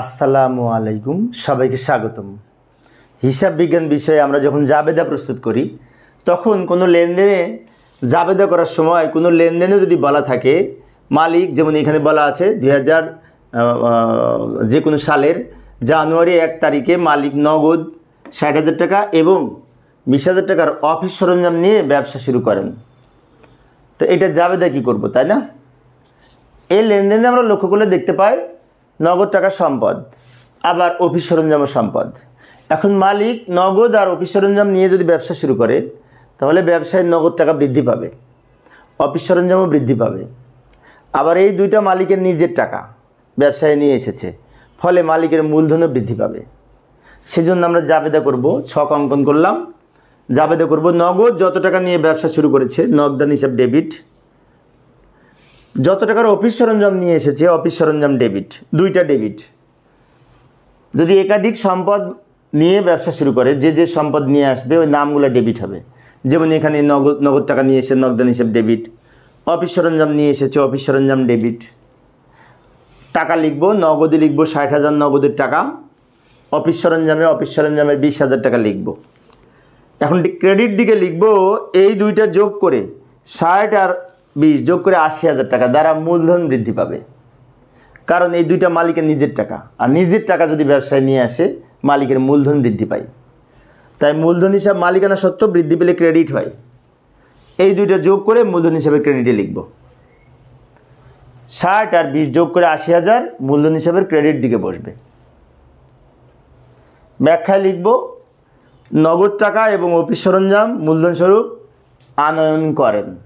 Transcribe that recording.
আসসালামু আলাইকুম, সবাইকে স্বাগতম। হিসাব বিজ্ঞান বিষয়ে আমরা যখন জাবেদা প্রস্তুত করি, তখন কোনো লেনদেনে জাবেদা করার সময় কোনো লেনদেনে যদি বলা থাকে, মালিক যেমন এখানে বলা আছে, দুই হাজার যে কোনো সালের জানুয়ারি এক তারিখে মালিক নগদ ষাট হাজার টাকা এবং বিশ হাজার টাকার অফিস সরঞ্জাম নিয়ে ব্যবসা শুরু করেন। তো এটা জাবেদা কী করব, তাই না? এই লেনদেনে আমরা লক্ষ্য করলে দেখতে পাই নগদ টাকা সম্পদ, আবার অফিস সরঞ্জামও সম্পদ। এখন মালিক নগদ আর অফিস সরঞ্জাম নিয়ে যদি ব্যবসা শুরু করে, তাহলে ব্যবসায় নগদ টাকা বৃদ্ধি পাবে, অফিস সরঞ্জামও বৃদ্ধি পাবে। আবার এই দুইটা মালিকের নিজের টাকা ব্যবসায় নিয়ে এসেছে, ফলে মালিকের মূলধনও বৃদ্ধি পাবে। সেজন্য আমরা জাবেদা করব, ছক অঙ্কন করলাম। জাবেদা করব, নগদ যত টাকা নিয়ে ব্যবসা শুরু করেছে, নগদান হিসাব ডেবিট যত টাকার অফিস সরঞ্জাম নিয়ে এসেছে, অফিস সরঞ্জাম ডেবিট, দুইটা ডেবিট। যদি একাধিক সম্পদ নিয়ে ব্যবসা শুরু করে, যে যে সম্পদ নিয়ে আসবে, ওই নামগুলো ডেবিট হবে। যেমন এখানে নগদ নগদ টাকা নিয়ে এসে নগদান হিসেব ডেবিট। অফিস সরঞ্জাম নিয়ে এসেছে, অফিস সরঞ্জাম ডেবিট। টাকা লিখব, নগদে লিখব ষাট হাজার নগদের টাকা। অফিস সরঞ্জামে, অফিস সরঞ্জামের বিশ হাজার টাকা লিখব। এখন ক্রেডিট দিকে লিখব, এই দুইটা যোগ করে ষাট আর বিশ যোগ করে আশি হাজার টাকা দ্বারা মূলধন বৃদ্ধি পাবে। কারণ এই দুইটা মালিকের নিজের টাকা। আর নিজের টাকা যদি ব্যবসায় নিয়ে আসে, মালিকের মূলধন বৃদ্ধি পায়। তাই মূলধন হিসাব মালিকানা সত্ত্ব বৃদ্ধি পেলে ক্রেডিট হয়। এই দুইটা যোগ করে মূলধন হিসাবে ক্রেডিটে লিখব। ষাট আর বিশ যোগ করে আশি হাজার মূলধন হিসাবের ক্রেডিট দিকে বসবে। ব্যাখ্যায় লিখব, নগদ টাকা এবং অফিস সরঞ্জাম মূলধন স্বরূপ আনয়ন করেন।